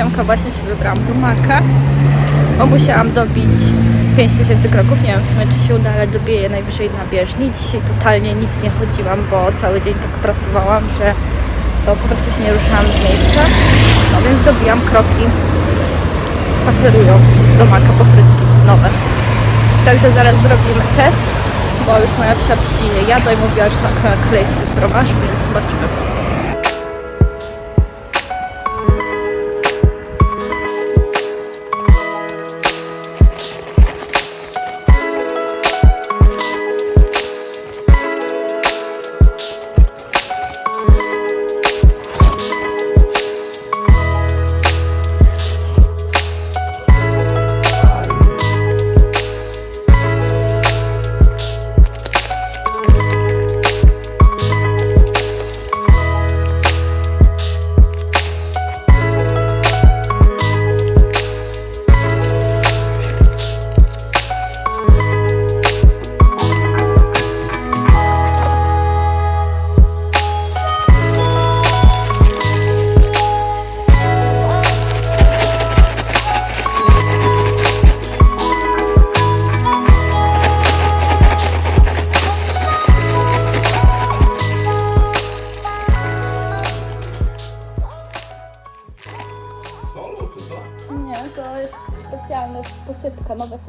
Siemka, właśnie się wybrałam do Maka, bo musiałam dobić 5000 kroków. Nie wiem w sumie czy się uda, ale dobiję je najwyżej na bieżni. Dzisiaj totalnie nic nie chodziłam, bo cały dzień tak pracowałam, że to po prostu się nie ruszałam z miejsca. No więc dobijam kroki spacerując do Maka po frytki nowe. Także zaraz zrobimy test, bo już moja psia psi jadła i mówiła, że są klejscy masz, więc zobaczymy.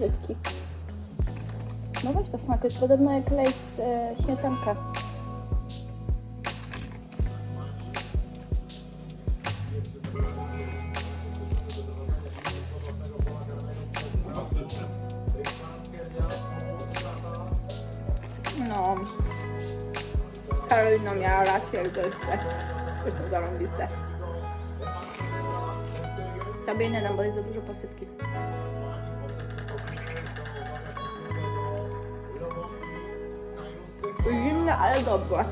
Frytki. No weź posmakuj, podobno jak lej z e, śmietanka. No. Karolina miała rację, jak zwykle. Jest to zarąbiste. Tobie nie dam, bo jest za dużo posypki. Ale dobre.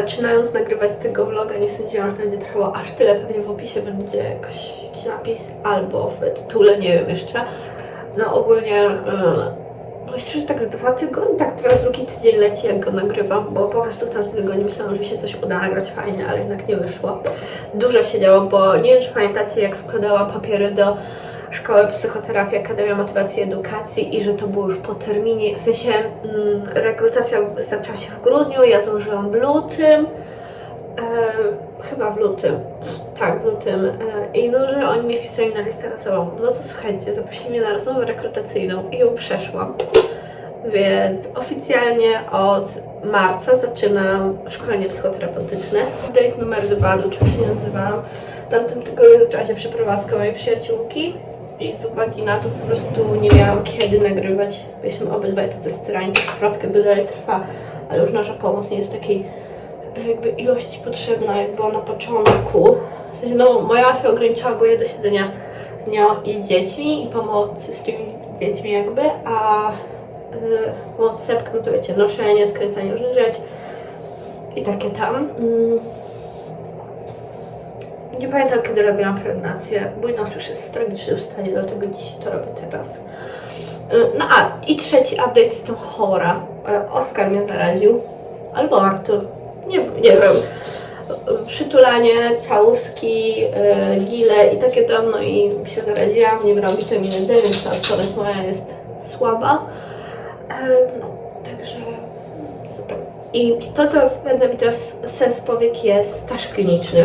Zaczynając nagrywać tego vloga, nie sądziłam, że będzie trwało aż tyle. Pewnie w opisie będzie jakiś napis albo w tytule, nie wiem jeszcze. No ogólnie, yy, myślę, że tak dwa tygodnie, tak teraz drugi tydzień leci jak go nagrywam, bo po prostu w tamtym tygodniu myślałam, że się coś uda nagrać fajnie, ale jednak nie wyszło. Dużo się działo, bo nie wiem, czy pamiętacie, jak składałam papiery do Szkoły Psychoterapii, Akademia Motywacji i Edukacji i że to było już po terminie, w sensie mm, rekrutacja zaczęła się w grudniu, ja złożyłam w lutym, e, chyba w lutym, tak, w lutym e, i no, że oni mnie wpisali na listę rasową, no to słuchajcie, zaprosili mnie na rozmowę rekrutacyjną i ją przeszłam. Więc oficjalnie od marca zaczynam szkolenie psychoterapeutyczne. Update numer dwa, do czego się nazywałam. W tamtym tygodniu zaczęła się przeprowadzka mojej przyjaciółki i z uwagi na to po prostu nie miałam kiedy nagrywać. Byliśmy obydwaj tacy styrani, przeprowadzka dalej trwa, ale już nasza pomoc nie jest takiej jakby ilości potrzebna, jak była na początku. W sensie, no, moja się ograniczała głównie do siedzenia z nią i z dziećmi i pomocy z tymi dziećmi jakby, a yy, pomoc sepka, no to wiecie, noszenie, skręcanie różnych rzeczy i takie tam. Mm. Nie pamiętam, kiedy robiłam pregnację. Mój nos już jest w tragicznym stanie, dlatego dziś to robię teraz. Y, No a, i trzeci update, jestem chora. Y, Oskar mnie zaraził. Albo Artur. Nie, nie wiem. Przytulanie, całuski, y, gile i takie tam, no i się zaraziłam, nie brałam witaminy D, więc ta odporność moja jest słaba. No, także super. I to, co spędza mi teraz sens powiek jest staż kliniczny.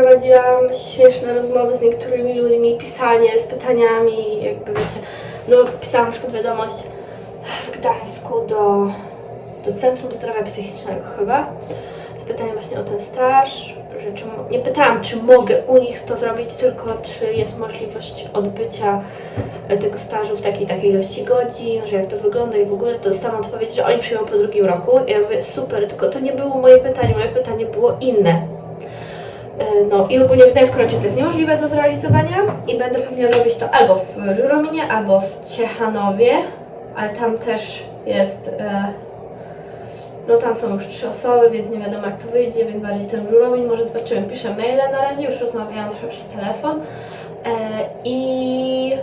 Już przeprowadziłam śmieszne rozmowy z niektórymi ludźmi, pisanie z pytaniami, jakby wiecie. No, pisałam na przykład wiadomość w Gdańsku do, do Centrum Zdrowia Psychicznego chyba z pytaniem właśnie o ten staż, że czy, nie pytałam, czy mogę u nich to zrobić, tylko czy jest możliwość odbycia e, tego stażu w takiej takiej ilości godzin, że jak to wygląda i w ogóle, to dostałam odpowiedź, że oni przyjmą po drugim roku. Ja mówię, super, tylko to nie było moje pytanie, moje pytanie było inne. E, No i ogólnie w raczej to jest niemożliwe do zrealizowania i będę pewnie robić to albo w Żurominie, albo w Ciechanowie, ale tam też jest... E, no tam są już trzy osoby, więc nie wiadomo jak to wyjdzie, więc bardziej ten Żuromin, może zobaczymy, piszę maile na razie, już rozmawiałam trochę przez telefon. E, I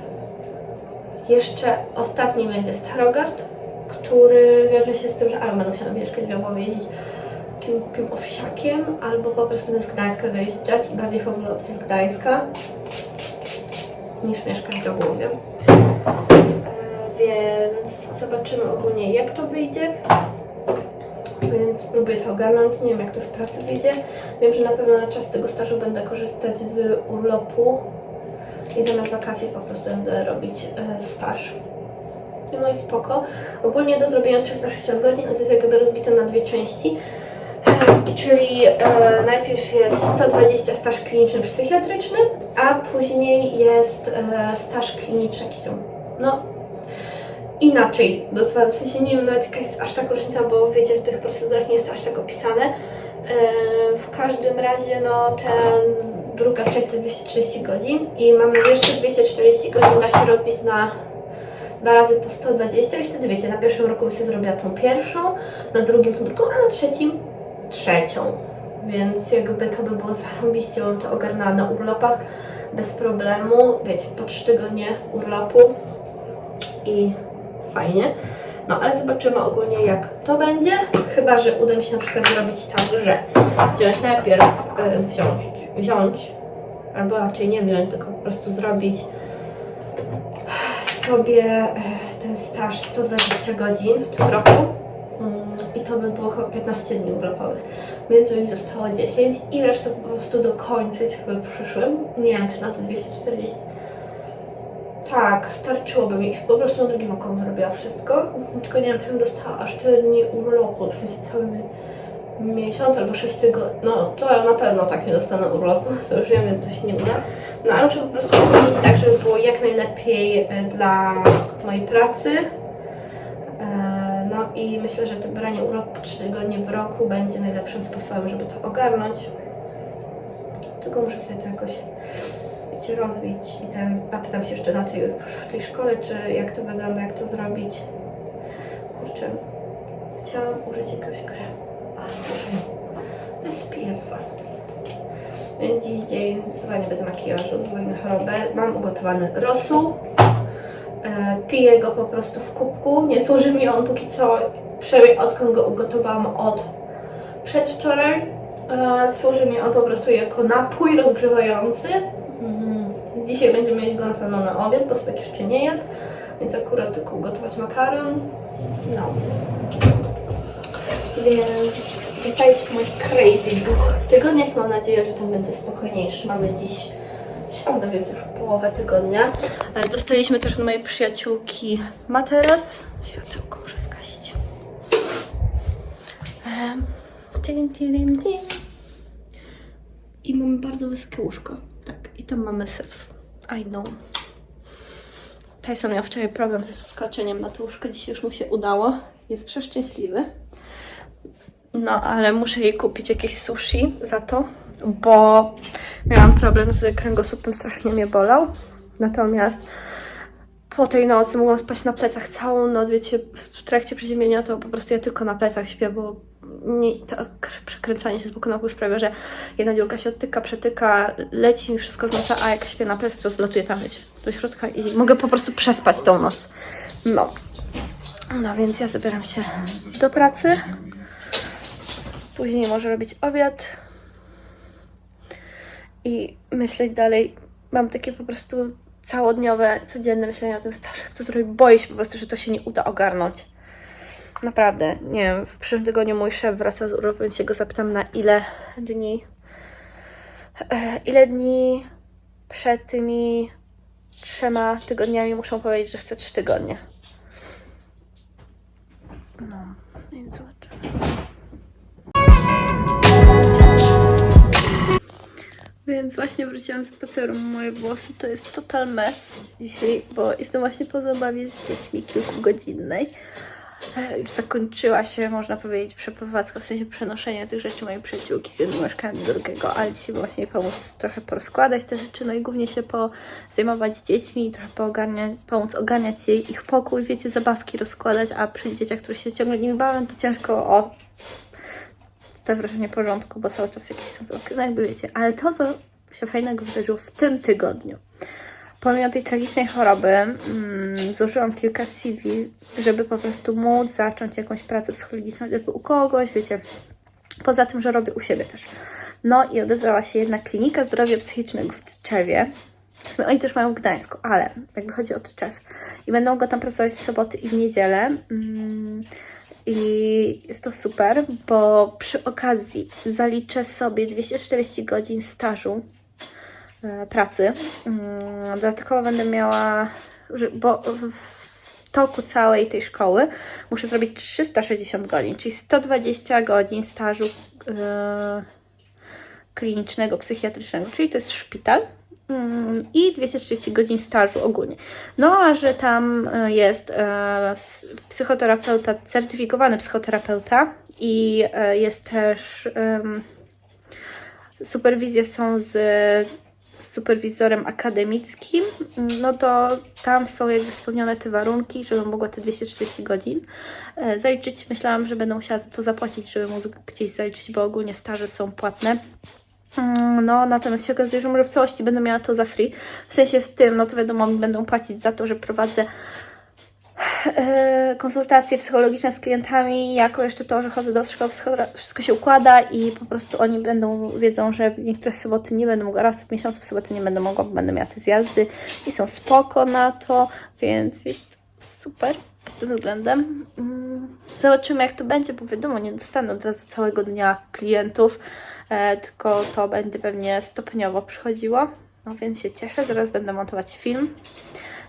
jeszcze ostatni będzie Starogard, który wiąże się z tym, że będę musiała mieszkać w Jawowie, jeździć takim głupim owsiakiem, albo po prostu z Gdańska dojeżdżać i bardziej wolę opcję z Gdańska niż mieszkać w Jawowie. E, Więc zobaczymy ogólnie jak to wyjdzie. Więc próbuję to ogarnąć. Nie wiem, jak to w pracy wyjdzie. Wiem, że na pewno na czas tego stażu będę korzystać z urlopu i zamiast wakacji po prostu będę robić e, staż. No i spoko. Ogólnie do zrobienia jest 360 godzin, to jest jakby rozbite na dwie części. Czyli e, najpierw jest 120 staż kliniczny psychiatryczny, a później jest e, staż kliniczny jakiś tam, no inaczej nazwałam. W sensie nie wiem nawet jaka jest aż tak różnica, bo wiecie, w tych procedurach nie jest to aż tak opisane. E, w każdym razie, no, ten druga część to 230 godzin i mamy jeszcze 240 godzin da się robić na dwa razy po 120 i wtedy wiecie, na pierwszym roku bym sobie zrobiła tą pierwszą, na drugim tą drugą, a na trzecim trzecią. Więc jakby to by było zarobiście, bym to ogarnęła na urlopach bez problemu. Wiecie, po 3 tygodnie urlopu i fajnie. No ale zobaczymy ogólnie jak to będzie. Chyba, że uda mi się na przykład zrobić tak, że wziąć najpierw, e, wziąć, wziąć, albo raczej nie wziąć, tylko po prostu zrobić sobie e, ten staż 120 godzin w tym roku. To by było chyba 15 dni urlopowych, więc by mi zostało 10 i resztę po prostu dokończyć w przyszłym. Nie wiem, czy na to 240 tak, starczyłoby mi. Po prostu na drugim oku bym zrobiła wszystko. Tylko nie wiem, czy bym dostała aż tyle dni urlopu, w sensie cały miesiąc albo 6 tygodni. No, to na pewno tak nie dostanę urlopu, to już wiem, więc to się nie uda. No, ale muszę po prostu zmienić tak, żeby było jak najlepiej e, dla mojej pracy. No i myślę, że to branie urlopu 3 tygodnie w roku będzie najlepszym sposobem, żeby to ogarnąć. Tylko muszę sobie to jakoś wiecie, rozbić i ten, zapytam się jeszcze na tej, w tej szkole, czy jak to wygląda, jak to zrobić. Kurczę, chciałam użyć jakiegoś kremu, ale bez SPF-a. Więc dziś dzień zdecydowanie bez makijażu, z na chorobę. Mam ugotowany rosół. E, piję go po prostu w kubku. Nie służy mi on póki co, przynajmniej odkąd go ugotowałam od przedwczoraj. E, służy mi on po prostu jako napój rozgrywający. Mhm. Dzisiaj będziemy mieć go na pewno na obiad, bo Spek jeszcze nie jadł, więc akurat tylko ugotować makaron. No. Więc witajcie w moich crazy dwóch tygodniach. Mam nadzieję, że ten będzie spokojniejszy. Mamy dziś środę, więc już połowę tygodnia. Ale dostaliśmy też od mojej przyjaciółki materac. Światełko muszę zgasić. Tin. I mamy bardzo wysokie łóżko. Tak, i tam mamy syf. I know. Tyson miał wczoraj problem z wskoczeniem na to łóżko, dzisiaj już mu się udało. Jest przeszczęśliwy. No, ale muszę jej kupić jakieś sushi za to, bo miałam problem z kręgosłupem, strasznie mnie bolał. Natomiast po tej nocy mogłam spać na plecach całą noc, wiecie, w trakcie przeziemienia to po prostu ja tylko na plecach śpię, bo nie, to przekręcanie się z boku na bok sprawia, że jedna dziurka się odtyka, przetyka, leci mi wszystko z nosa, a jak śpię na plecy, to zlatuje tam, wiecie, do środka i mogę po prostu przespać tą noc. No. No więc ja zabieram się do pracy. Później może robić obiad. I myśleć dalej. Mam takie po prostu całodniowe, codzienne myślenie o tym jak to zrobić. Boję się po prostu, że to się nie uda ogarnąć. Naprawdę, nie wiem, w przyszłym tygodniu mój szef wraca z urlopu, więc się go zapytam na ile dni E, Ile dni przed tymi trzema tygodniami muszą powiedzieć, że chcę trzy tygodnie. No, więc zobaczymy. Więc właśnie wróciłam z spaceru. Moje włosy to jest total mess dzisiaj, bo jestem właśnie po zabawie z dziećmi kilkugodzinnej. E, Już zakończyła się, można powiedzieć, przeprowadzka, w sensie przenoszenie tych rzeczy mojej przyjaciółki z jednego mieszkania do drugiego, ale dzisiaj właśnie pomóc trochę porozkładać te rzeczy, no i głównie się po zajmować dziećmi i trochę poogarniać, pomóc ogarniać jej ich pokój, wiecie, zabawki rozkładać, a przy dzieciach, które się ciągle nimi bawią, to ciężko o to wrażenie porządku, bo cały czas jakieś są zabawki, no jakby wiecie, ale to, co się fajnego wydarzyło w tym tygodniu, Pomimo tej tragicznej choroby mm, złożyłam kilka CV, żeby po prostu móc zacząć jakąś pracę psychologiczną, jakby u kogoś, wiecie, poza tym, że robię u siebie też. No i odezwała się jedna klinika zdrowia psychicznego w Tczewie. W sumie oni też mają w Gdańsku, ale jakby chodzi o Tczew. I będą go tam pracować w soboty i w niedzielę. Mm, I jest to super, bo przy okazji zaliczę sobie 240 godzin stażu e, pracy. Mm, Dodatkowo będę miała, bo w w toku całej tej szkoły muszę zrobić 360 godzin, czyli 120 godzin stażu e, klinicznego, psychiatrycznego, czyli to jest szpital. I 230 godzin stażu ogólnie. No, a że tam e, jest e, psychoterapeuta, certyfikowany psychoterapeuta i e, jest też superwizje są z superwizorem akademickim, no to tam są jakby spełnione te warunki, żebym mogła te 240 godzin zaliczyć. Myślałam, że będę musiała za to zapłacić, żeby móc gdzieś zaliczyć, bo ogólnie staże są płatne. Mm, No, natomiast się okazuje, że może w całości będę miała to za free. W sensie w tym, no to wiadomo, mi będą płacić za to, że prowadzę e, konsultacje psychologiczne z klientami, jako jeszcze to, że chodzę do szkoły wszystko się układa i po prostu oni będą, wiedzą, że niektóre soboty nie będę mogła, raz w miesiącu w soboty nie będę mogła, bo będę miała te zjazdy i są spoko na to, więc jest super pod tym względem. Mm, Zobaczymy jak to będzie, bo wiadomo, nie dostanę od razu całego dnia klientów, tylko to będzie pewnie stopniowo przychodziło. No więc się cieszę, zaraz będę montować film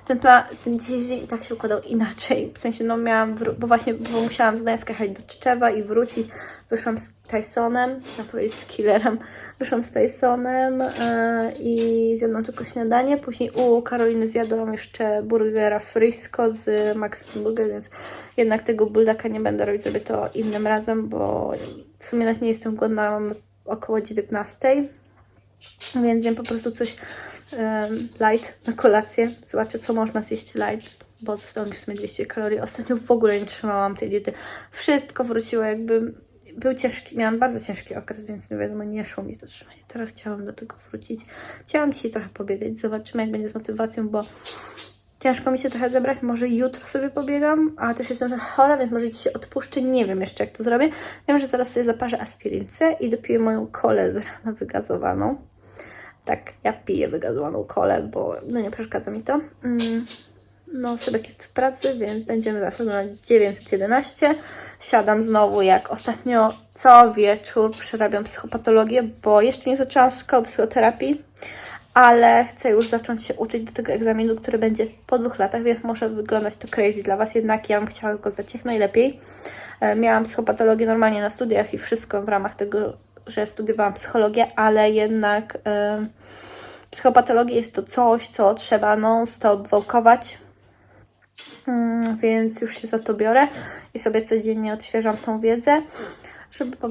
ten, ten dzisiejszy dzień i tak się układał inaczej. W sensie, no miałam, bo właśnie, bo musiałam z Gdańska jechać do Czczewa i wrócić. Wyszłam z Tysonem, na powiedzieć z killerem. Wyszłam z Tysonem e, i zjadłam tylko śniadanie. Później u Karoliny zjadłam jeszcze burgera Frisco z Maxim Burger, więc jednak tego buldaka nie będę robić sobie to innym razem, bo w sumie nawet nie jestem głodna, mam około 19. Więc jem po prostu coś light na kolację. Zobaczę, co można zjeść light, bo zostało mi w sumie 200 kalorii. Ostatnio w ogóle nie trzymałam tej diety. Wszystko wróciło jakby... Był ciężki, miałam bardzo ciężki okres, więc nie wiadomo, nie szło mi zatrzymanie. Teraz chciałam do tego wrócić. Chciałam dzisiaj trochę pobiegać. Zobaczymy, jak będzie z motywacją, bo ciężko mi się trochę zebrać. Może jutro sobie pobiegam, a też jestem chora, więc może dzisiaj odpuszczę. Nie wiem jeszcze, jak to zrobię. Wiem, że zaraz sobie zaparzę aspirincę i dopiję moją kolę z rana wygazowaną. Tak, ja piję wygazowaną kolę, bo no nie przeszkadza mi to. Mm. No, Sebek jest w pracy, więc będziemy zaraz na 911. Siadam znowu, jak ostatnio co wieczór przerabiam psychopatologię, bo jeszcze nie zaczęłam szkoły psychoterapii, ale chcę już zacząć się uczyć do tego egzaminu, który będzie po dwóch latach, więc może wyglądać to crazy dla Was, jednak ja bym chciała go zdać jak najlepiej. E, Miałam psychopatologię normalnie na studiach i wszystko w ramach tego, że studiowałam psychologię, ale jednak e, psychopatologia jest to coś, co trzeba non-stop wałkować, Mm, więc już się za to biorę i sobie codziennie odświeżam tą wiedzę, żeby po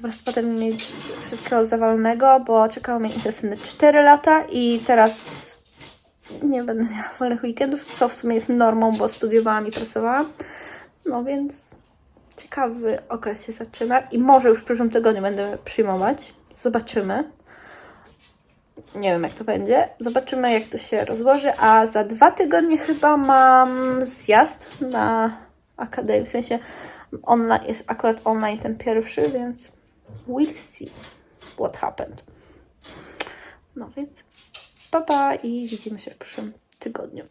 prostu potem mieć wszystkiego zawalonego, bo czekało mnie intensywne 4 lata i teraz nie będę miała wolnych weekendów, co w sumie jest normą, bo studiowałam i pracowałam. No więc ciekawy okres się zaczyna i może już w przyszłym tygodniu będę przyjmować. Zobaczymy. Nie wiem, jak to będzie. Zobaczymy, jak to się rozłoży. A za dwa tygodnie chyba mam zjazd na akademię. W sensie online, jest akurat online ten pierwszy, więc we'll see what happened. No więc pa pa i widzimy się w przyszłym tygodniu.